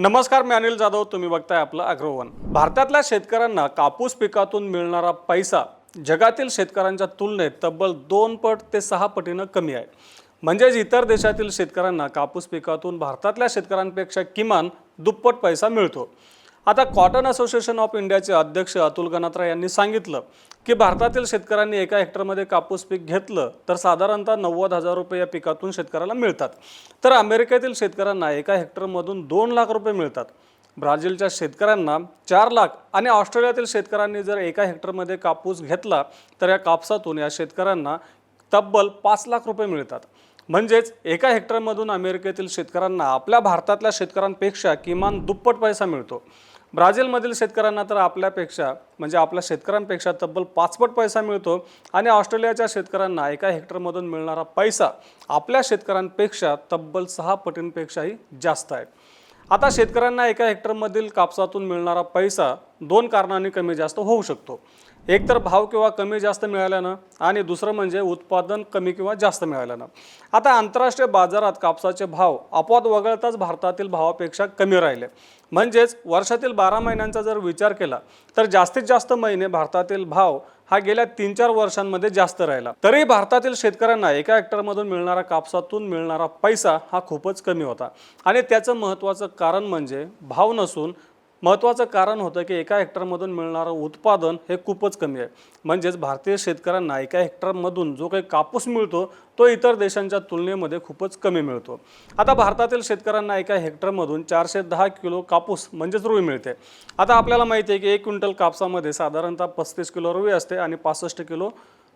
नमस्कार मी अनिल जाधव. तुम्ही बघताय आपलं अग्रवन. भारतातल्या शेतकऱ्यांना कापूस पिकातून मिळणारा पैसा जगातील शेतकऱ्यांच्या तुलनेत तब्बल दोन पट ते सहा पटीनं कमी आहे. म्हणजेच इतर देशातील शेतकऱ्यांना कापूस पिकातून भारतातल्या शेतकऱ्यांपेक्षा किमान दुप्पट पैसा मिळतो. आता कॉटन असोसिएशन ऑफ इंडियाचे अध्यक्ष अतुल गणात्रा यांनी सांगितलं की भारतातील शेतकऱ्यांनी एका हेक्टरमध्ये कापूस पीक घेतलं तर साधारणतः नव्वद हजार रुपये या पिकातून शेतकऱ्याला मिळतात. तर अमेरिकेतील शेतकऱ्यांना एका हेक्टरमधून दोन लाख रुपये मिळतात. ब्राझीलच्या शेतकऱ्यांना चार लाख आणि ऑस्ट्रेलियातील शेतकऱ्यांनी जर एका हेक्टरमध्ये कापूस घेतला तर या कापसातून या शेतकऱ्यांना तब्बल पाच लाख रुपये मिळतात. म्हणजेच एका हेक्टरमधून अमेरिकेतील शेतकऱ्यांना आपल्या भारतातल्या शेतकऱ्यांपेक्षा किमान दुप्पट पैसा मिळतो. ब्राझीलमधील शेतकऱ्यांना तर आपल्यापेक्षा म्हणजे आपल्या शेतकऱ्यांपेक्षा तब्बल पाचपट पैसा मिळतो आणि ऑस्ट्रेलियाच्या शेतकऱ्यांना एका हेक्टरमधून मिळणारा पैसा आपल्या शेतकऱ्यांपेक्षा तब्बल सहा पटींपेक्षाही जास्त आहे. आता शेतकऱ्यांना एका हेक्टरमधील कापसातून मिळणारा पैसा दोन कारणांनी कमी जास्त होऊ शकतो. एकतर भाव किंवा कमी जास्त मिळाल्यानं आणि दुसरं म्हणजे उत्पादन कमी किंवा जास्त मिळाल्यानं. आता आंतरराष्ट्रीय बाजारात कापसाचे भाव अपवाद वगळताच भारतातील भावापेक्षा कमी राहिले. म्हणजेच वर्षातील बारा महिन्यांचा जर विचार केला तर जास्तीत जास्त महिने भारतातील भाव हा गेल्या तीन चार वर्षांमध्ये जास्त राहिला. तरी भारतातील शेतकऱ्यांना एका हेक्टरमधून मिळणारा कापसातून मिळणारा पैसा हा खूपच कमी होता. आणि त्याचं महत्त्वाचं कारण म्हणजे भाव नसून महत्त्वाचं कारण होतं की एका हेक्टरमधून मिळणारं उत्पादन हे खूपच कमी आहे. म्हणजेच भारतीय शेतकऱ्यांना एका हेक्टरमधून जो काही कापूस मिळतो तो इतर देशांच्या तुलनेमध्ये खूपच कमी मिळतो. आता भारतातील शेतकऱ्यांना एका हेक्टरमधून चारशे दहा किलो कापूस म्हणजेच रुई मिळते. आता आपल्याला माहिती आहे की एक क्विंटल कापसामध्ये साधारणतः पस्तीस किलो रुई असते आणि पासष्ट किलो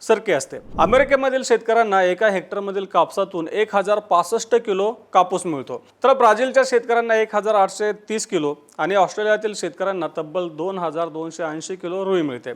सरकी असते. अमेरिकेमधील शेतकऱ्यांना एका हेक्टरमधील कापसातून एक हजार पासष्ट किलो कापूस मिळतो. तर ब्राझीलच्या शेतकऱ्यांना एक हजार आठशे तीस किलो आणि ऑस्ट्रेलियातील शेतकऱ्यांना तब्बल दोन हजार दोनशे ऐंशी किलो रुई मिळते.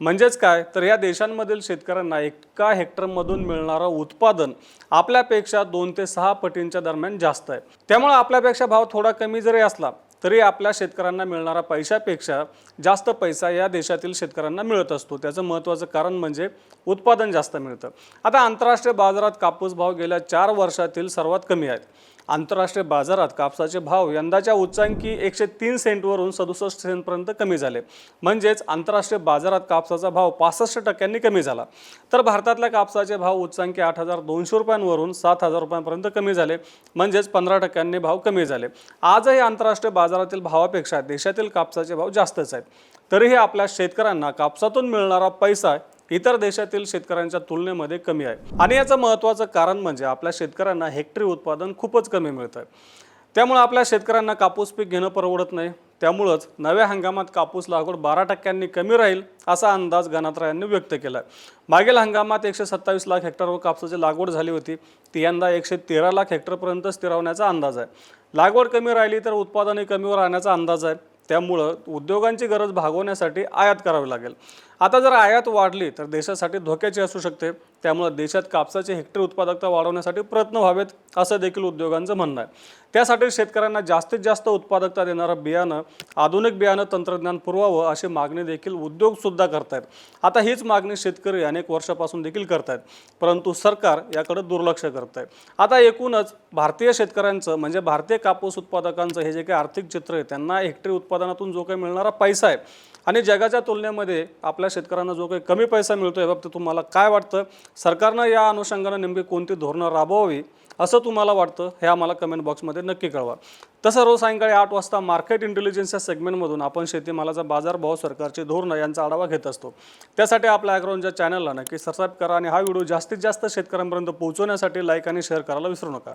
म्हणजेच काय? तर या देशांमधील शेतकऱ्यांना एका हेक्टरमधून मिळणारं उत्पादन आपल्यापेक्षा दोन ते सहा पटींच्या दरम्यान जास्त आहे. त्यामुळे आपल्यापेक्षा भाव थोडा कमी जरी असला तरी आपल्या शेतकऱ्यांना मिळणारा पैशापेक्षा जास्त पैसा या देशातील शेतकऱ्यांना मिळत असतो. त्याचं महत्त्वाचं कारण म्हणजे उत्पादन जास्त मिळतं. आता आंतरराष्ट्रीय बाजारात कापूस भाव गेल्या चार वर्षातील सर्वात कमी आहेत. आंतरराष्ट्रीय बाजारात कापसाचे भाव यंदाच्या उच्चांकी एकशे तीन सेंटवरून सदुसष्ट सेंटपर्यंत कमी झाले. म्हणजेच आंतरराष्ट्रीय बाजारात कापसाचा भाव पासष्ट टक्क्यांनी कमी झाला. तर भारतातल्या कापसाचे भाव उच्चांकी आठ हजार दोनशे रुपयांवरून सात हजार रुपयांपर्यंत कमी झाले. म्हणजेच पंधरा टक्क्यांनी भाव कमी झाले. आजही आंतरराष्ट्रीय बाजारातील भावापेक्षा देशातील कापसाचे भाव जास्तच आहेत. तरीही आपल्या शेतकऱ्यांना कापसातून मिळणारा पैसा इतर देशातील शेतकऱ्यांच्या तुलनेमध्ये कमी आहे. आणि याचं महत्त्वाचं कारण म्हणजे आपल्या शेतकऱ्यांना हेक्टरी उत्पादन खूपच कमी मिळतं त्यामुळे आपल्या शेतकऱ्यांना कापूस पीक घेणं परवडत नाही. त्यामुळंच नव्या हंगामात कापूस लागवड बारा टक्क्यांनी कमी राहील असा अंदाज गणात्रा यांनी व्यक्त केला आहे मागील हंगामात एकशे सत्तावीस लाख हेक्टरवर कापसाची लागवड झाली होती. ती यंदा एकशे तेरा लाख हेक्टरपर्यंत स्थिरावण्याचा अंदाज आहे. लागवड कमी राहिली तर उत्पादनही कमीवर राहण्याचा अंदाज आहे. त्यामुळं उद्योगांची गरज भागवण्यासाठी आयात करावी लागेल. आता जर आयात वाढली तर देशासाठी धोक्याची असू शकते. त्यामुळं देशात कापसाची हेक्टर उत्पादकता वाढवण्यासाठी प्रयत्न व्हावेत असं देखील उद्योगांचं म्हणणं आहे. त्यासाठी शेतकऱ्यांना जास्तीत जास्त उत्पादकता देणारं बियाणं आधुनिक बियाणं तंत्रज्ञान पुरवावं अशी मागणी देखील उद्योगसुद्धा करतायत. आता हीच मागणी शेतकरी अनेक वर्षापासून देखील करतायत परंतु सरकार याकडे दुर्लक्ष करत आहे आता एकूणच भारतीय शेतकऱ्यांचं म्हणजे भारतीय कापूस उत्पादकांचं हे जे काही आर्थिक चित्र आहे त्यांना हेक्टरी उत्पादनातून जो काही मिळणारा पैसा आहे आणि जगाच्या तुलनेमध्ये आपल्या शेतकऱ्यांना जो काही कमी पैसा मिळतो याबाबतीत तुम्हाला काय वाटतं? सरकारनं या अनुषंगानं नेमकी कोणती धोरणं राबवावी असं तुम्हाला वाटतं? हे आम्हाला कमेंट बॉक्समध्ये नक्की कळवा. तसं रोज सायंकाळी आठ वाजता मार्केट इंटेलिजन्स या सेगमेंटमधून आपण शेतीमालाचा बाजारभाव सरकारचे धोरणं यांचा आढावा घेत असतो. त्यासाठी आपल्या ॲग्राऊंडच्या चॅनलला नक्की सबस्क्राईब करा आणि हा व्हिडिओ जास्तीत जास्त शेतकऱ्यांपर्यंत पोहोचवण्यासाठी लाईक आणि शेअर करायला विसरू नका.